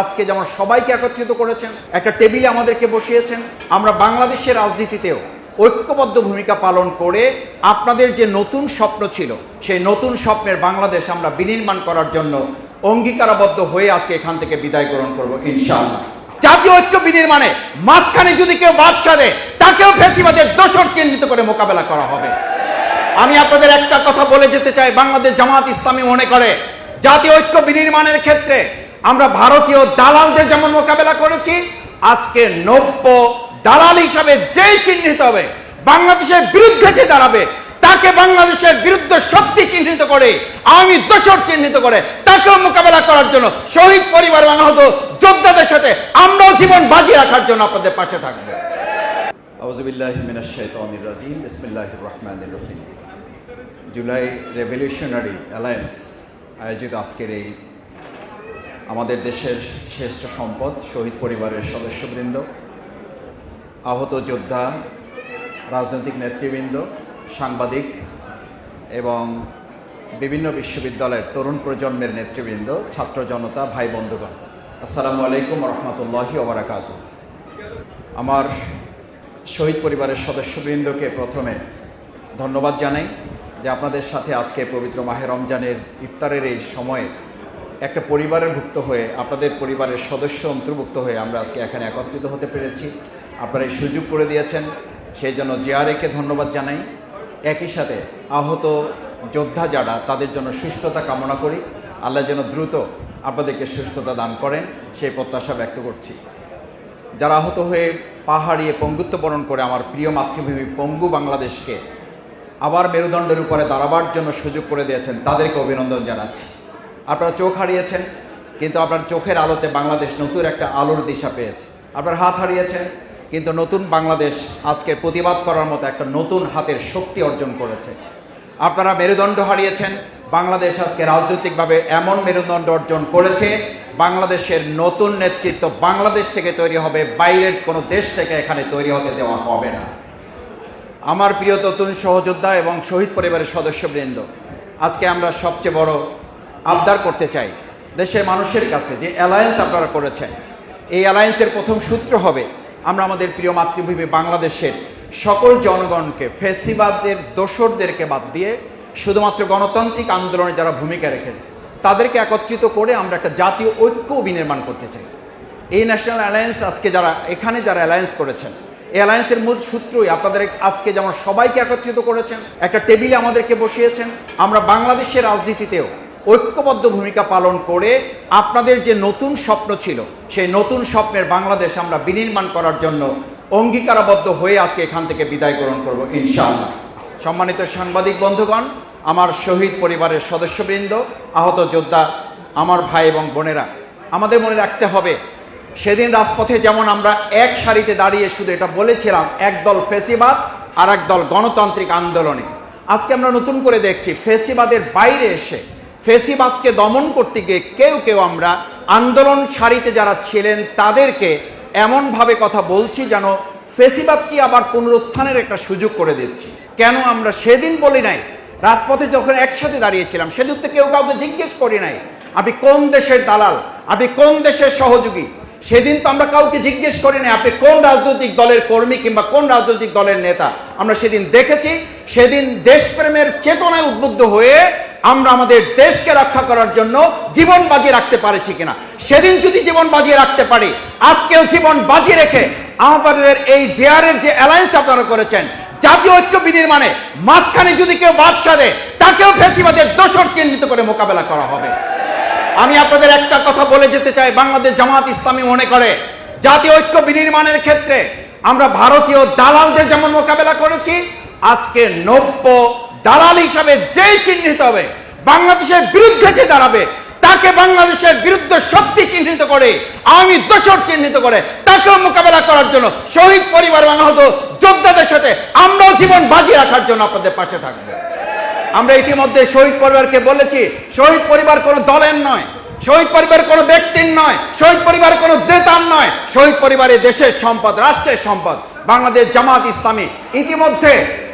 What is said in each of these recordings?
আজকে যেমন সবাইকে একত্রিত করেছেন, একটা টেবিলে আমাদেরকে বসিয়েছেন, আমরা বাংলাদেশের রাজনীতিতেও ঐক্যবদ্ধ ভূমিকা পালন করে আপনাদের যে নতুন স্বপ্ন ছিল, সেই নতুন স্বপ্নের বাংলাদেশ আমরা বিনির্মাণ করার জন্য অঙ্গীকারাবদ্ধ হয়ে আজকে এখান থেকে বিদায় গ্রহণ করব ইনশাআল্লাহ। জাতীয় ঐক্য বিনির্মাণে মাঝখানে যদি কেউ বাদশা দেয় তাকেও ফেসিবাদের দোষর চিহ্নিত করে মোকাবেলা করা হবে। আমি আপনাদের একটা কথা বলে যেতে চাই, বাংলাদেশ জামাত ইসলামী মনে করে, জাতীয় ঐক্য বিনির্মাণের ক্ষেত্রে আমরা ভারতীয় দালালদের যেমন মোকাবেলা করেছি, আজকে নব্য দালাল হিসাবে যেই চিহ্নিত হবে, বাংলাদেশের বিরুদ্ধে যে দাঁড়াবে, তাকে বাংলাদেশের বিরুদ্ধে শক্তি চিহ্নিত করে আওয়ামী দোষর চিহ্নিত করে, তাকেও মোকাবেলা করার জন্য শহীদ পরিবার বাংলাহত যোদ্ধাদের সাথে আমরাও জীবন বাজি রাখার জন্য আপনাদের পাশে থাকব। জুলাই রেভলিউশনারি অ্যালায়েন্স আয়োজিত আজকের এই আমাদের দেশের শ্রেষ্ঠ সম্পদ, শহীদ পরিবারের সদস্যবৃন্দ, আহত যোদ্ধা, রাজনৈতিক নেতৃবৃন্দ, সাংবাদিক এবং বিভিন্ন বিশ্ববিদ্যালয়ের তরুণ প্রজন্মের নেতৃবৃন্দ, ছাত্র জনতা, ভাই বন্ধুগণ। আসসালামু আলাইকুম রহমতুল্লাহি ওবরাকাত আমার শহীদ পরিবারের সদস্যবৃন্দকে প্রথমে ধন্যবাদ জানাই যে আপনাদের সাথে আজকে পবিত্র মাহে রমজানের ইফতারের এই সময়ে একটা পরিবারের ভুক্ত হয়ে, আপনাদের পরিবারের সদস্য অন্তর্ভুক্ত হয়ে আমরা আজকে এখানে একত্রিত হতে পেরেছি। আপনারা এই সুযোগ করে দিয়েছেন। সেই জন্য জিআরএকে ধন্যবাদ জানাই। একই সাথে আহত যোদ্ধা যারা, তাদের জন্য সুস্থতা কামনা করি। আল্লাহ যেন দ্রুত আপনাদেরকে সুস্থতা দান করেন, সেই প্রত্যাশা ব্যক্ত করছি। যারা আহত হয়ে পাহাড়িয়ে পঙ্গুত্ব বরণ করে আমার প্রিয় মাতৃভূমি পঙ্গু বাংলাদেশকে আবার মেরুদণ্ডের উপরে দাঁড়াবার জন্য সুযোগ করে দিয়েছেন, তাদেরকে অভিনন্দন জানাচ্ছি। আপনারা চোখ হারিয়েছেন, কিন্তু আপনার চোখের আলোতে বাংলাদেশ নতুন একটা আলোর দিশা পেয়েছে। আপনার হাত হারিয়েছেন, কিন্তু নতুন বাংলাদেশ আজকে প্রতিবাদ করার মতো একটা নতুন হাতের শক্তি অর্জন করেছে। আপনারা মেরুদণ্ড হারিয়েছেন, বাংলাদেশ আজকে রাজনৈতিকভাবে এমন মেরুদণ্ড অর্জন করেছে, বাংলাদেশের নতুন নেতৃত্ব বাংলাদেশ থেকে তৈরি হবে, বাইরের কোনো দেশ থেকে এখানে তৈরি হতে দেওয়া হবে না। আমার প্রিয় নতুন সহযোদ্ধা এবং শহীদ পরিবারের সদস্যবৃন্দ, আজকে আমরা সবচেয়ে বড় আবদার করতে চাই দেশের মানুষের কাছে যে অ্যালায়েন্স আপনারা করেছেন। এই অ্যালায়েন্সের প্রথম সূত্র হবে আমরা আমাদের প্রিয় মাতৃভূমি বাংলাদেশের সকল জনগণকে ফেসিবাদের দোসরদেরকে বাদ দিয়ে শুধুমাত্র গণতান্ত্রিক আন্দোলনে যারা ভূমিকা রেখেছে, তাদেরকে একত্রিত করে আমরা একটা জাতীয় ঐক্য বিনির্মাণ করতে চাই। এই ন্যাশনাল অ্যালায়েন্স আজকে যারা, এখানে যারা অ্যালায়েন্স করেছেন, এই অ্যালায়েন্সের মূল সূত্রই আপনাদের আজকে যেমন সবাইকে একত্রিত করেছেন, একটা টেবিলে আমাদেরকে বসিয়েছেন, আমরা বাংলাদেশের রাজনীতিতেও ঐক্যবদ্ধ ভূমিকা পালন করে আপনাদের যে নতুন স্বপ্ন ছিল, সেই নতুন স্বপ্নের বাংলাদেশ আমরা বিনির্মাণ করার জন্য অঙ্গীকারাবদ্ধ হয়ে আজকে এখান থেকে বিদায় গ্রহণ করব, ইনশাআল্লাহ। সম্মানিত সাংবাদিক বন্ধুগণ, আমার শহীদ পরিবারের সদস্যবৃন্দ, আহত যোদ্ধা, আমার ভাই এবং বোনেরা, আমাদের মনে রাখতে হবে, সেদিন রাজপথে যেমন আমরা এক সারিতে দাঁড়িয়ে শুধু এটা বলেছিলাম, একদল ফেসিবাদ আর একদল গণতান্ত্রিক আন্দোলনে। আজকে আমরা নতুন করে দেখছি, ফেসিবাদের বাইরে এসে ফেসিবাদকে দমন করতে গিয়ে কেউ কেউ আমরা আন্দোলন সারিতে যারা ছিলেন তাদেরকে এমনভাবে কথা বলছি যেন ফেসিবাদকে আবার পুনরুত্থানের একটা সুযোগ করে দিচ্ছি। কেন আমরা সেদিন বলি নাই? রাজপথে যখন একসাথে দাঁড়িয়েছিলাম সেদিন তো কেউ কাউকে জিজ্ঞেস করি নাই, আপনি কোন দেশের দালাল? আপনি কোন দেশের সহযোগী? সেদিন তো আমরা কাউকে জিজ্ঞেস করি না আপনি কোন রাজনৈতিক দলের কর্মী কিংবা কোন রাজনৈতিক দলের নেতা? আমরা সেদিন দেখেছি, সেদিন দেশপ্রেমের চেতনায় উদ্বুদ্ধ হয়ে আমরা আমাদের দেশকে রক্ষা করার জন্য জীবন বাজিয়ে রাখতে পারেছি কিনা? সেদিন যদি জীবন বাজিয়ে রাখতে পারি, আজকেও জীবন বাজিয়ে রেখে আমাদের এই জেয়ারের যে অ্যালায়েন্স আপনারা করেছেন, জাতীয় ঐক্য বিনির্মাণে মাঝখানে যদি কেউ বাদশা দেয়, তাকেও ফেসিবাদের দোষর চিহ্নিত করে মোকাবেলা করা হবে। আমি আপনাদের একটা কথা বলে যেতে চাই, বাংলাদেশ জামাত ইসলামী মনে করে, জাতীয় ঐক্য বিনির্মাণের ক্ষেত্রে আমরা ভারতীয় দালালদের যেমন মোকাবেলা করেছি, আজকে নব্য দালাল হিসাবে যেই চিহ্নিত হবে বাংলাদেশের বিরুদ্ধে যে দাঁড়াবে, তাকে বাংলাদেশের বিরুদ্ধে শক্তি চিহ্নিত করে আওয়ামী দোষর চিহ্নিত করে, তাকেও মোকাবেলা করার জন্য শহীদ পরিবার বাংলাহত যোদ্ধাদের সাথে আমরাও জীবন বাজি রাখার জন্য আপনাদের পাশে থাকব। আমরা ইতিমধ্যে শহীদ পরিবারকে বলেছি, শহীদ পরিবার কোনো দলের নয়, শহীদ পরিবার কোনো ব্যক্তির নয়, শহীদ পরিবার কোনো দেতার নয়, শহীদ পরিবারের দেশের সম্পদ, রাষ্ট্রের সম্পদ, বাংলাদেশ জামাত ইসলামী। ইতিমধ্যে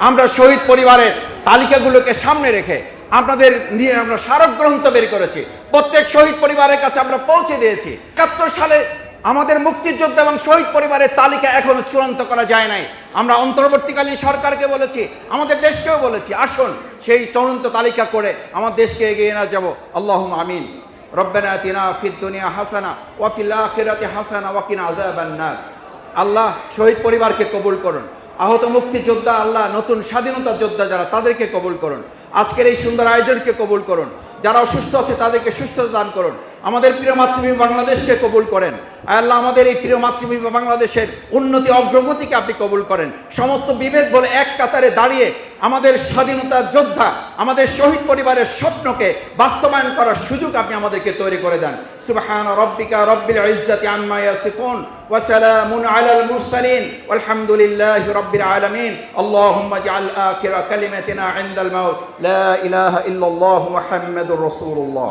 আমরা শহীদ পরিবারের তালিকাগুলোকে সামনে রেখে আপনাদের নিয়ে আমরা স্মারক গ্রন্থ বের করেছি। প্রত্যেক শহীদ পরিবারের কাছে আমরা পৌঁছে দিয়েছি। একাত্তর সালে আমাদের মুক্তিযোদ্ধা এবং শহীদ পরিবারের তালিকা এখনও চূড়ান্ত করা যায় নাই। আমরা অন্তর্বর্তীকালীন সরকারকে বলেছি, আমাদের দেশকেও বলেছি, আসুন সেই চূড়ান্ত তালিকা করে আমার দেশকে এগিয়ে না যাব। আল্লাহ আমিন। রব্বানা আতিনা ফিদ দুনিয়া হাসানা ওয়া ফিল হাসানা ওয়া কিনা আল্লাহ শহীদ পরিবারকে কবুল করুন। আহত মুক্তিযোদ্ধা, আল্লাহ নতুন স্বাধীনতা যোদ্ধা যারা, তাদেরকে কবুল করুন। আজকের এই সুন্দর আয়োজনকে কবুল করুন। যারা অসুস্থ আছে তাদেরকে সুস্থতা দান করুন। আমাদের প্রিয় মাতৃভূমি বাংলাদেশকে কবুল করেন। আল্লাহ, আমাদের এই প্রিয় মাতৃভূমি বাংলাদেশের উন্নতি, অগ্রগতিকে আপনি কবুল করেন। সমস্ত বিবেক বলে এক কাতারে দাঁড়িয়ে আমাদের স্বাধীনতার যোদ্ধা, আমাদের শহীদ পরিবারের স্বপ্নকে বাস্তবায়ন করার সুযোগ আপনি আমাদেরকে তৈরি করে দেন। সুবহান রব্বিকা রব্বিল ইজ্জাতি আম্মা ইয়াসিফুন ওয়া সালামুন আলাল মুরসালিন। ওয়ালহামদুলিল্লাহি রব্বিল আলামিন। আল্লাহুম্মা জাআল আখিরা কালিমাতিনা ইনদাল মাউত। লা ইলাহা ইল্লাল্লাহু মুহাম্মাদুর রাসূলুল্লাহ।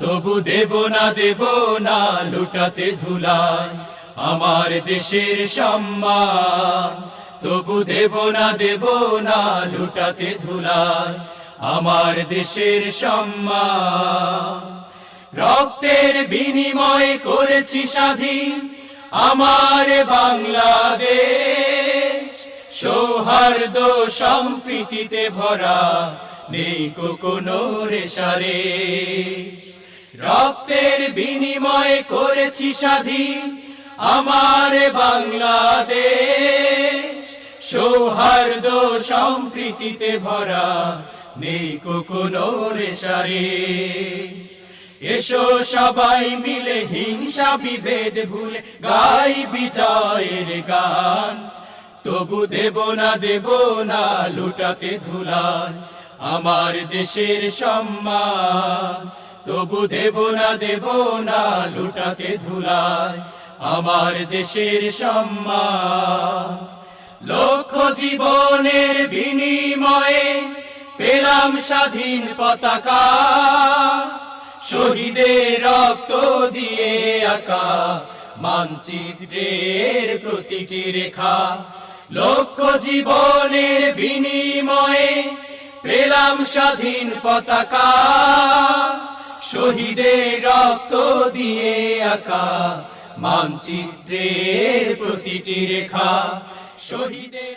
তবু দেব না দেব না, লুটাতে ধুলায় আমার দেশের সম্মান। তবু দেব না দেব না, লুটাতে ধুলায় আমার দেশের সম্মান। রক্তের বিনিময় করেছি স্বাধীন আমার বাংলাদেশ। সৌহার্দ্য সম্প্রীতিতে ভরা নেই কোনো রেশারে। রক্তের বিনিময় করেছি স্বাধীন আমার বাংলাদেশ। সৌহার্দ্য সম্প্রীতিতে ভরা নেই কোনো রেশারে এসো সবাই মিলে হিংসা বিভেদ ভুলে গাই বিজয়ের গান। তবু দেব না দেব না, লুটাতে ধুলান আমার দেশের সম্মান। তবু দেব না দেব না লুটাতে ধুলায় আমার দেশের সম্মান। লক্ষ জীবনের বিনিময়ে পেলাম স্বাধীন পতাকা। শহীদের রক্ত দিয়ে আঁকা মানচিত্রের প্রতিটি রেখা। লক্ষ জীবনের বিনিময়ে পেলাম স্বাধীন পতাকা। শহীদের রক্ত দিয়ে আঁকা মানচিত্রের প্রতিটি রেখা। শহীদের